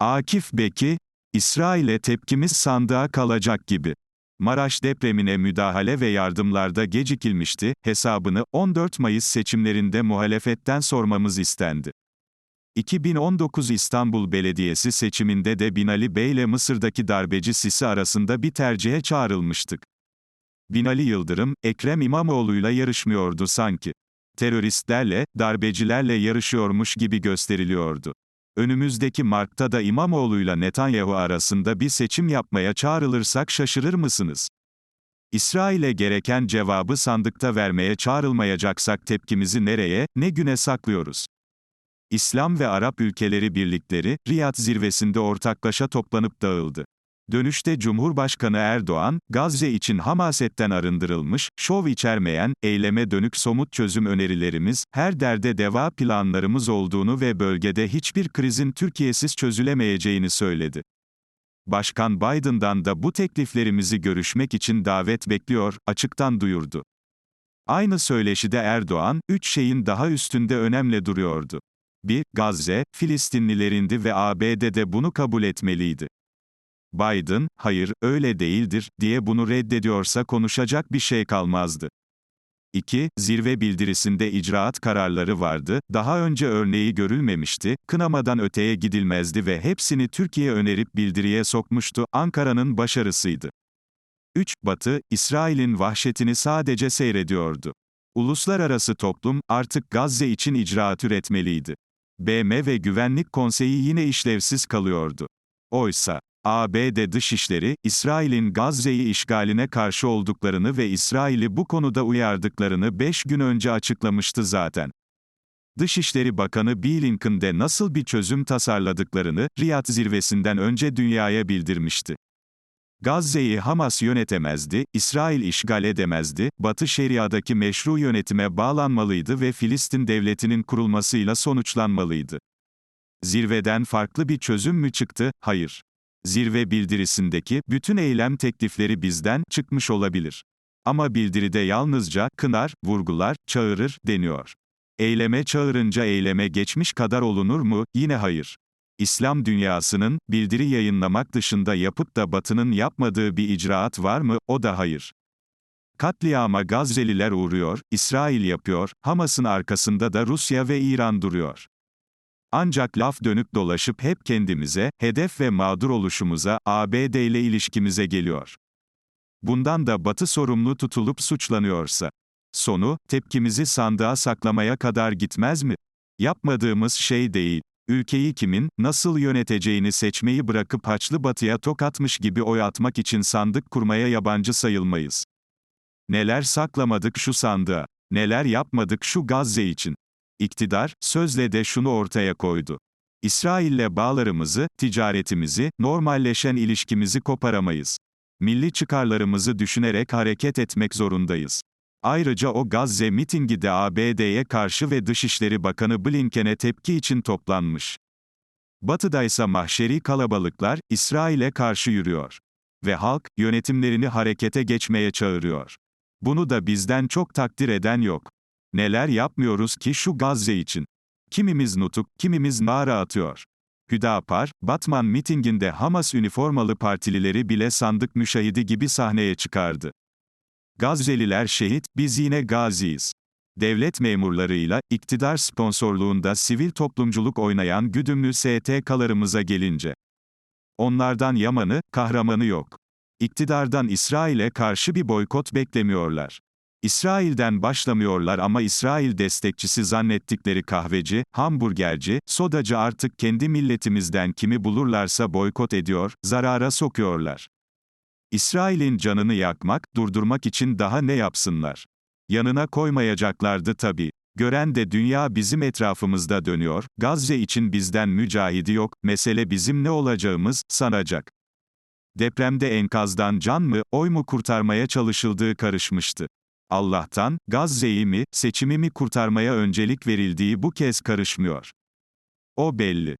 Akif Beki, İsrail'e tepkimiz sandığa kalacak gibi. Maraş depremine müdahale ve yardımlarda gecikilmişti, hesabını 14 Mayıs seçimlerinde muhalefetten sormamız istendi. 2019 İstanbul Belediyesi seçiminde de Binali Bey ile Mısır'daki darbeci Sisi arasında bir tercihe çağrılmıştık. Binali Yıldırım, Ekrem İmamoğlu'yla yarışmıyordu sanki. Teröristlerle, darbecilerle yarışıyormuş gibi gösteriliyordu. Önümüzdeki Mart'ta da İmamoğlu'yla Netanyahu arasında bir seçim yapmaya çağrılırsak şaşırır mısınız? İsrail'e gereken cevabı sandıkta vermeye çağrılmayacaksak tepkimizi nereye, ne güne saklıyoruz? İslam ve Arap ülkeleri birlikleri, Riyad zirvesinde ortaklaşa toplanıp dağıldı. Dönüşte Cumhurbaşkanı Erdoğan, Gazze için hamasetten arındırılmış, şov içermeyen, eyleme dönük somut çözüm önerilerimiz, her derde deva planlarımız olduğunu ve bölgede hiçbir krizin Türkiye'siz çözülemeyeceğini söyledi. Başkan Biden'dan da bu tekliflerimizi görüşmek için davet bekliyor, açıktan duyurdu. Aynı söyleşide Erdoğan, üç şeyin daha üstünde önemli duruyordu. 1. Gazze, Filistinlilerindi ve ABD de bunu kabul etmeliydi. Biden, hayır, öyle değildir, diye bunu reddediyorsa konuşacak bir şey kalmazdı. 2. Zirve bildirisinde icraat kararları vardı, daha önce örneği görülmemişti, kınamadan öteye gidilmezdi ve hepsini Türkiye önerip bildiriye sokmuştu, Ankara'nın başarısıydı. 3. Batı, İsrail'in vahşetini sadece seyrediyordu. Uluslararası toplum, artık Gazze için icraat üretmeliydi. BM ve Güvenlik Konseyi yine işlevsiz kalıyordu. Oysa, ABD Dışişleri, İsrail'in Gazze'yi işgaline karşı olduklarını ve İsrail'i bu konuda uyardıklarını 5 gün önce açıklamıştı zaten. Dışişleri Bakanı Blinken de nasıl bir çözüm tasarladıklarını, Riyad zirvesinden önce dünyaya bildirmişti. Gazze'yi Hamas yönetemezdi, İsrail işgal edemezdi, Batı Şeria'daki meşru yönetime bağlanmalıydı ve Filistin devletinin kurulmasıyla sonuçlanmalıydı. Zirveden farklı bir çözüm mü çıktı? Hayır. Zirve bildirisindeki bütün eylem teklifleri bizden çıkmış olabilir. Ama bildiride yalnızca kınar, vurgular, çağırır deniyor. Eyleme çağırınca eyleme geçmiş kadar olunur mu? Yine hayır. İslam dünyasının bildiri yayınlamak dışında yapıp da Batı'nın yapmadığı bir icraat var mı? O da hayır. Katliama Gazze'liler uğruyor, İsrail yapıyor, Hamas'ın arkasında da Rusya ve İran duruyor. Ancak laf dönüp dolaşıp hep kendimize, hedef ve mağdur oluşumuza, ABD ile ilişkimize geliyor. Bundan da Batı sorumlu tutulup suçlanıyorsa, sonu, tepkimizi sandığa saklamaya kadar gitmez mi? Yapmadığımız şey değil. Ülkeyi kimin, nasıl yöneteceğini seçmeyi bırakıp Haçlı Batı'ya tokatmış gibi oy atmak için sandık kurmaya yabancı sayılmayız. Neler saklamadık şu sandığa, neler yapmadık şu Gazze için. İktidar, sözle de şunu ortaya koydu. İsrail'le bağlarımızı, ticaretimizi, normalleşen ilişkimizi koparamayız. Milli çıkarlarımızı düşünerek hareket etmek zorundayız. Ayrıca o Gazze mitingi de ABD'ye karşı ve Dışişleri Bakanı Blinken'e tepki için toplanmış. Batıdaysa mahşeri kalabalıklar, İsrail'e karşı yürüyor. Ve halk, yönetimlerini harekete geçmeye çağırıyor. Bunu da bizden çok takdir eden yok. Neler yapmıyoruz ki şu Gazze için? Kimimiz nutuk, kimimiz nara atıyor. Hüdapar, Batman mitinginde Hamas üniformalı partilileri bile sandık müşahidi gibi sahneye çıkardı. Gazze'liler şehit, biz yine gaziyiz. Devlet memurlarıyla, iktidar sponsorluğunda sivil toplumculuk oynayan güdümlü STK'larımıza gelince. Onlardan yamanı, kahramanı yok. İktidardan İsrail'e karşı bir boykot beklemiyorlar. İsrail'den başlamıyorlar ama İsrail destekçisi zannettikleri kahveci, hamburgerci, sodacı artık kendi milletimizden kimi bulurlarsa boykot ediyor, zarara sokuyorlar. İsrail'in canını yakmak, durdurmak için daha ne yapsınlar? Yanına koymayacaklardı tabii. Gören de dünya bizim etrafımızda dönüyor, Gazze için bizden mücahidi yok, mesele bizim ne olacağımız, sanacak. Depremde enkazdan can mı, oy mu kurtarmaya çalışıldığı karışmıştı. Allah'tan, Gazze'yi mi, seçimi mi kurtarmaya öncelik verildiği bu kez karışmıyor. O belli.